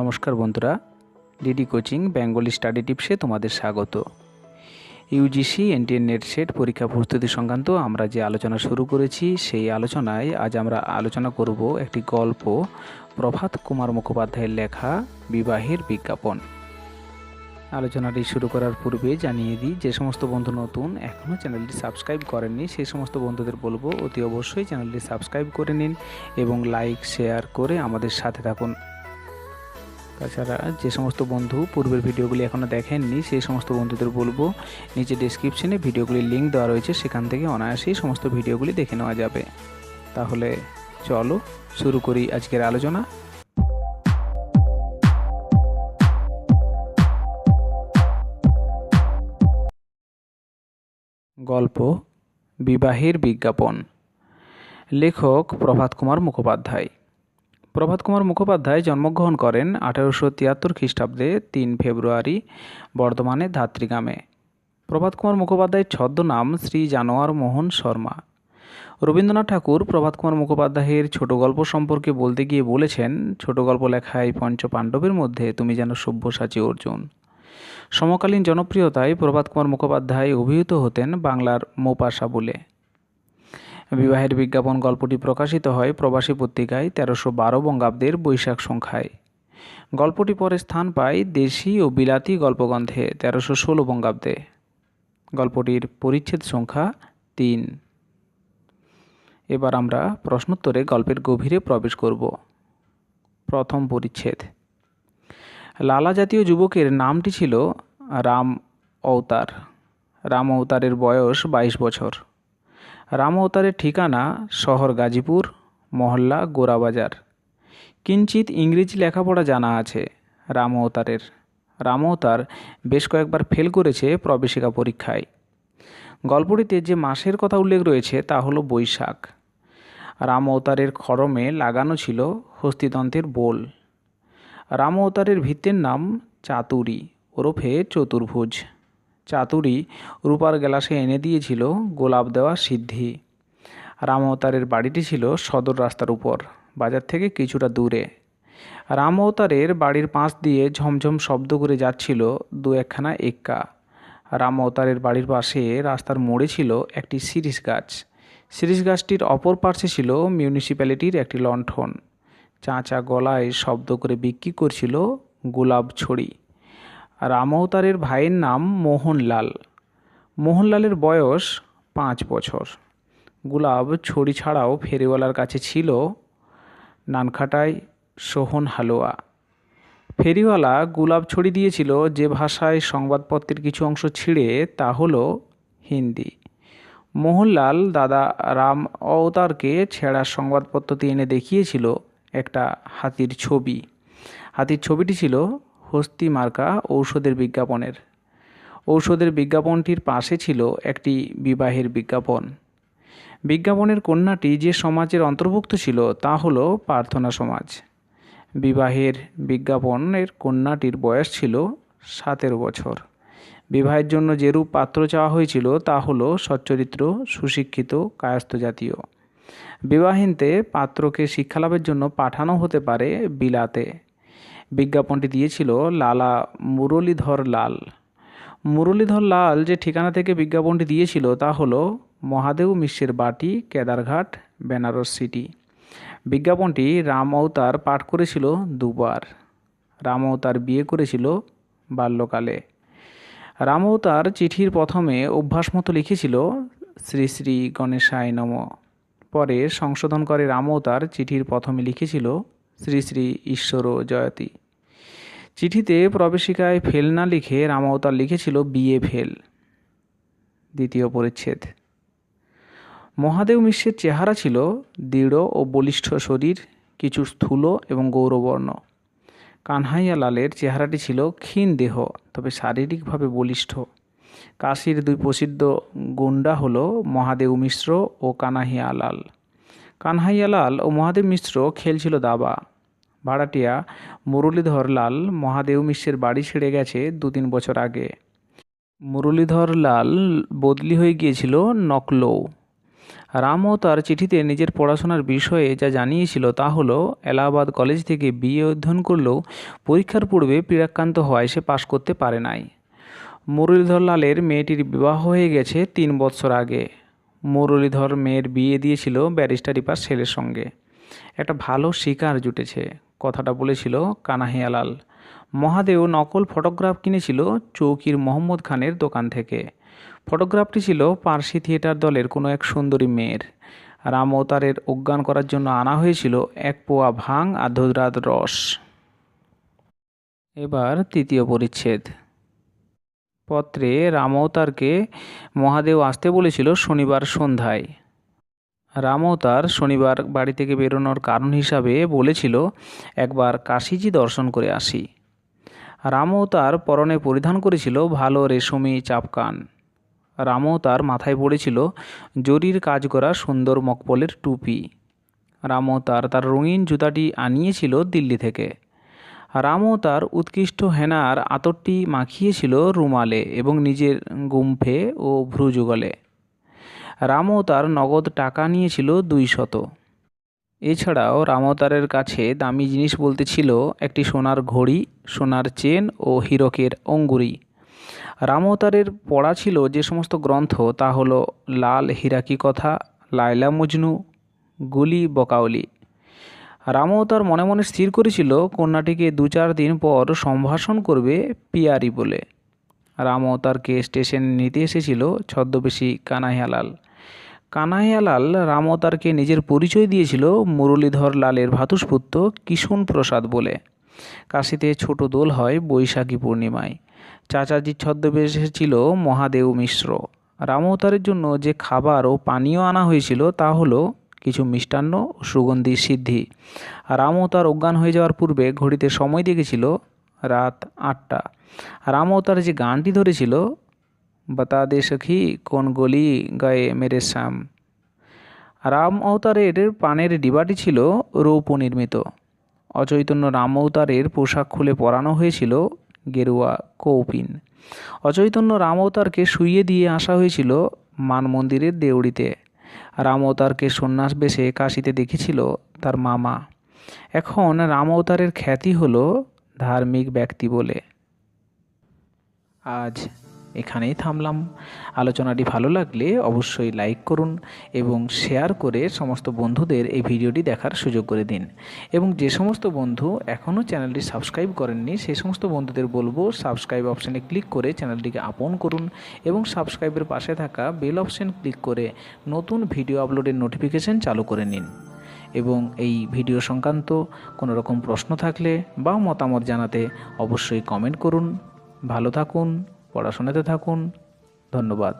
নমস্কার বন্ধুরা, DD coaching Bengali study টিপসে তোমাদের স্বাগত। ইউজিসি এনটিএন নেট সেট পরীক্ষা প্রস্তুতি সংক্রান্ত আমরা যে আলোচনা শুরু করেছি, সেই আলোচনায় আজ আমরা আলোচনা করব একটি গল্প প্রভাত কুমার মুখোপাধ্যায়ের লেখা বিবাহের বিজ্ঞাপন। আলোচনাটি শুরু করার পূর্বে জানিয়ে দিই, যে সমস্ত বন্ধু নতুন এখনও চ্যানেলটি সাবস্ক্রাইব করেননি সেই সমস্ত বন্ধুদের বলব অতি অবশ্যই চ্যানেলটি সাবস্ক্রাইব করে নিন এবং লাইক, শেয়ার করে আমাদের সাথে থাকুন। তাছাড়া যে সমস্ত বন্ধু পূর্বের ভিডিওগুলি এখনও দেখেননি, সেই সমস্ত বন্ধুদের বলব, নিচে ডিসক্রিপশনে ভিডিওগুলির লিঙ্ক দেওয়া রয়েছে, সেখান থেকে অনায়াসেই সমস্ত ভিডিওগুলি দেখে নেওয়া যাবে। তাহলে চলো, শুরু করি আজকের আলোচনা। গল্প, বিবাহের বিজ্ঞাপন। লেখক প্রভাত কুমার মুখোপাধ্যায়। প্রভাত কুমার মুখোপাধ্যায় জন্মগ্রহণ করেন আঠারোশো তিয়াত্তর খ্রিস্টাব্দে তিন ফেব্রুয়ারি, বর্ধমানে ধাত্রীগ্রামে প্রভাত কুমার মুখোপাধ্যায়ের ছদ্মনাম শ্রী জানোয়ার মোহন শর্মা। রবীন্দ্রনাথ ঠাকুর প্রভাত কুমার মুখোপাধ্যায়ের ছোট গল্প সম্পর্কে বলতে গিয়ে বলেছেন, ছোট গল্প লেখায় পঞ্চ পাণ্ডবের মধ্যে তুমি যেন সব্যসাচী অর্জুন। সমকালীন জনপ্রিয়তায় প্রভাত কুমার মুখোপাধ্যায় অভিহিত হতেন বাংলার মোপাশা বলে। বিবাহের বিজ্ঞাপন গল্পটি প্রকাশিত হয় প্রবাসী পত্রিকায় তেরোশো বারো বঙ্গাব্দের বৈশাখ সংখ্যায়। গল্পটি পরে স্থান পায় দেশি ও বিলাতি গল্পগ্রন্থে তেরোশো ষোলো বঙ্গাব্দে। গল্পটির পরিচ্ছেদ সংখ্যা তিন। এবার আমরা প্রশ্নোত্তরে গল্পের গভীরে প্রবেশ করব। প্রথম পরিচ্ছেদ। লালা জাতীয় যুবকের নামটি ছিল রাম অবতার। রাম অবতারের বয়স বাইশ বছর। রাম অবতারের ঠিকানা শহর গাজীপুর, মহল্লা গোরাবাজার। কিঞ্চিত ইংরেজি লেখাপড়া জানা আছে রাম অবতারের। রাম অবতার বেশ কয়েকবার ফেল করেছে প্রবেশিকা পরীক্ষায়। গল্পটিতে যে মাসের কথা উল্লেখ রয়েছে তা হলো বৈশাখ। রাম অবতারের খড়মে লাগানো ছিল হস্তিতন্ত্রের বোল। রাম অবতারের ভিত্তির নাম চাতুরি, ওরফে চতুর্ভুজ। চাতুরি রূপার গ্লাসে এনে দিয়েছিল গোলাপ দেওয়া সিদ্ধি। রাম অবতারের বাড়িটি ছিল সদর রাস্তার উপর, বাজার থেকে কিছুটা দূরে। রাম অবতারের বাড়ির পাশ দিয়ে ঝমঝম শব্দ করে যাচ্ছিল দু একখানা এক্কা। রাম অবতারের বাড়ির পাশে রাস্তার মোড়ে ছিল একটি শিরিষ গাছ। শিরিষ গাছটির অপর পার্শ্বে ছিল মিউনিসিপ্যালিটির একটি লণ্ঠন। চাঁচা গলায় শব্দ করে বিক্রি করছিল গোলাপ ছড়ি। রামঅবতারের ভাইয়ের নাম মোহনলাল। মোহনলালের বয়স পাঁচ বছর। গোলাপ ছড়ি ছাড়াও ফেরিওয়ালার কাছে ছিল নানখাটায় সোহন হালুয়া। ফেরিওয়ালা গুলাব ছড়ি দিয়েছিল যে ভাষায় সংবাদপত্রের কিছু অংশ ছিঁড়ে তা হলো হিন্দি। মোহনলাল দাদা রাম অবতারকে ছেঁড়া সংবাদপত্রটি এনে দেখিয়েছিল একটা হাতির ছবি। হাতির ছবিটি ছিল হস্তি মার্কা ঔষধের বিজ্ঞাপনের। ঔষধের বিজ্ঞাপনটির পাশে ছিল একটি বিবাহের বিজ্ঞাপন। বিজ্ঞাপনের কন্যাটি যে সমাজের অন্তর্ভুক্ত ছিল তা হলো প্রার্থনা সমাজ। বিবাহের বিজ্ঞাপনের কন্যাটির বয়স ছিল সতেরো বছর। বিবাহের জন্য যেরূপ পাত্র চাওয়া হয়েছিল তা হলো সচ্চরিত্র, সুশিক্ষিত, কায়স্থ জাতীয়। বিবাহিনতে পাত্রকে শিক্ষালাভের জন্য পাঠানো হতে পারে বিলাতে। বিজ্ঞাপনটি দিয়েছিল লালা মুরলীধর লাল। মুরলীধর লাল যে ঠিকানা থেকে বিজ্ঞাপনটি দিয়েছিল তা হলো মহাদেব মিশ্রের বাটি, কেদারঘাট, বেনারস সিটি। বিজ্ঞাপনটি রাম অবতার পাঠ করেছিল দুবার। রাম অবতার বিয়ে করেছিল বাল্যকালে। রাম অবতার চিঠির প্রথমে অভ্যাস মতো লিখেছিল, শ্রী শ্রী গণেশায় নম। পরে সংশোধন করে রাম অবতার চিঠির প্রথমে লিখেছিল শ্রী শ্রী ঈশ্বর জয়তী। চিঠিতে প্রবেশিকায় ফেল না লিখে রাম অবতার লিখেছিল বিয়ে ফেল। দ্বিতীয় পরিচ্ছেদ। মহাদেব মিশ্রের চেহারা ছিল দৃঢ় ও বলিষ্ঠ শরীর, কিছু স্থূল এবং গৌরবর্ণ। কানহাইয়া লালের চেহারাটি ছিল ক্ষীণ দেহ, তবে শারীরিকভাবে বলিষ্ঠ। কাশির দুই প্রসিদ্ধ গুন্ডা হল মহাদেব মিশ্র ও কানাহিয়া লাল। কানহাইয়া লাল ও মহাদেব মিশ্র খেলছিল দাবা। ভাড়াটিয়া মুরলীধর লাল মহাদেব মিশ্রের বাড়ি ছেড়ে গেছে দু তিন বছর আগে। মুরলীধর লাল বদলি হয়ে গিয়েছিল নকলৌ। রামও তার চিঠিতে নিজের পড়াশোনার বিষয়ে যা জানিয়েছিল তা হলো, এলাহাবাদ কলেজ থেকে বিএ অধ্যয়ন করলেও পরীক্ষার পূর্বে পীড়াক্রান্ত হওয়ায় সে পাশ করতে পারে নাই। মুরলীধর লালের মেয়েটির বিবাহ হয়ে গেছে তিন বৎসর আগে। মুরলীধর মেয়ের বিয়ে দিয়েছিল ব্যারিস্টারি পাস ছেলের সঙ্গে। একটা ভালো শিকার জুটেছে। কথাটা বলেছিল কানাহিয়ালাল মহাদেও নকল ফটোগ্রাফ কিনেছিল চৌকির মোহাম্মদ খানের দোকান থেকে। ফটোগ্রাফটি ছিল পার্সি থিয়েটার দলের কোনো এক সুন্দরী মেয়ের। রামতারের অজ্ঞান করার জন্য আনা হয়েছিল এক পোয়া ভাং আর ধুধরাত রস। এবার তৃতীয় পরিচ্ছেদ। পত্রে রামতারকে মহাদেব আসতে বলেছিল শনিবার সন্ধ্যায়। রামতার শনিবার বাড়ি থেকে বেরোনোর কারণ হিসাবে বলেছিল, একবার কাশিজি দর্শন করে আসি। রামও তার পরনে পরিধান করেছিল ভালো রেশমি চাপকান। রামও তার মাথায় পড়েছিল জরির কাজ করা সুন্দর মকপলের টুপি। রামও তার তার রঙিন জুতাটি আনিয়েছিল দিল্লি থেকে। রামও তার উৎকৃষ্ট হেনার আতরটি মাখিয়েছিল রুমালে এবং নিজের গুম্ফে ও ভ্রুযুগলে। রামও তার নগদ টাকা নিয়েছিল দুই শত। এছাড়াও রামতারের কাছে দামি জিনিস বলতে ছিল একটি সোনার ঘড়ি, সোনার চেন ও হীরকের অঙ্গুরি। রামতারের পড়া ছিল যে সমস্ত গ্রন্থ তা হলো লাল হিরাকি কথা, লায়লা মজনু, গুলি বকাউলি। রামতার মনে মনে স্থির করেছিল, কন্যাটিকে দু চার দিন পর সম্ভাষণ করবে পিয়ারি বলে। রামতারকে স্টেশনে নিতে এসেছিল ছদ্মবেশী কানাইয়ালাল কানাইয়ালাল রামতারকে নিজের পরিচয় দিয়েছিল মুরলীধর লালের ভাতুষপুত্র কিশুন প্রসাদ বলে। কাশিতে ছোট দোল হয় বৈশাখী পূর্ণিমায়। চাচাজির ছদ্মবেশে ছিল মহাদেব মিশ্র। রামতারের জন্য যে খাবার ও পানীয় আনা হয়েছিল তা হলো কিছু মিষ্টান্ন ও সুগন্ধি সিদ্ধি। রামও তার অজ্ঞান হয়ে যাওয়ার পূর্বে ঘড়িতে সময় দেখেছিল রাত আটটা। রামও তার যে গানটি ধরেছিল বতা দে সখী কোন গলি গায়ে মেরে শ্যাম রাম অবতারের পানের ডিবাটি ছিল রৌপ নির্মিত অচৈতন্য রাম অবতারের পোশাক খুলে পরানো হয়েছিল গেরুয়া কৌপিন। অচৈতন্য রাম অবতারকে শুইয়ে দিয়ে আসা হয়েছিল মান মন্দিরের দেউড়িতে। রাম অবতারকে সন্ন্যাস বেশে কাশিতে দেখেছিল তার মামা। এখন রাম অবতারের খ্যাতি হলো ধার্মিক ব্যক্তি বলে। আজ এখানেই থামলাম। আলোচনাটি ভালো লাগলে অবশ্যই লাইক করুন এবং শেয়ার করে সমস্ত বন্ধুদের এই ভিডিওটি দেখার সুযোগ করে দিন। এবং যে সমস্ত বন্ধু এখনও চ্যানেলটি সাবস্ক্রাইব করেননি সেই সমস্ত বন্ধুদের বলব, সাবস্ক্রাইব অপশানে ক্লিক করে চ্যানেলটিকে আপন করুন এবং সাবস্ক্রাইবের পাশে থাকা বেল অপশান ক্লিক করে নতুন ভিডিও আপলোডের নোটিফিকেশন চালু করে নিন। এবং এই ভিডিও সংক্রান্ত কোনো রকম প্রশ্ন থাকলে বা মতামত জানাতে অবশ্যই কমেন্ট করুন। ভালো থাকুন। পড়াশোনাতে থাকুন। ধন্যবাদ।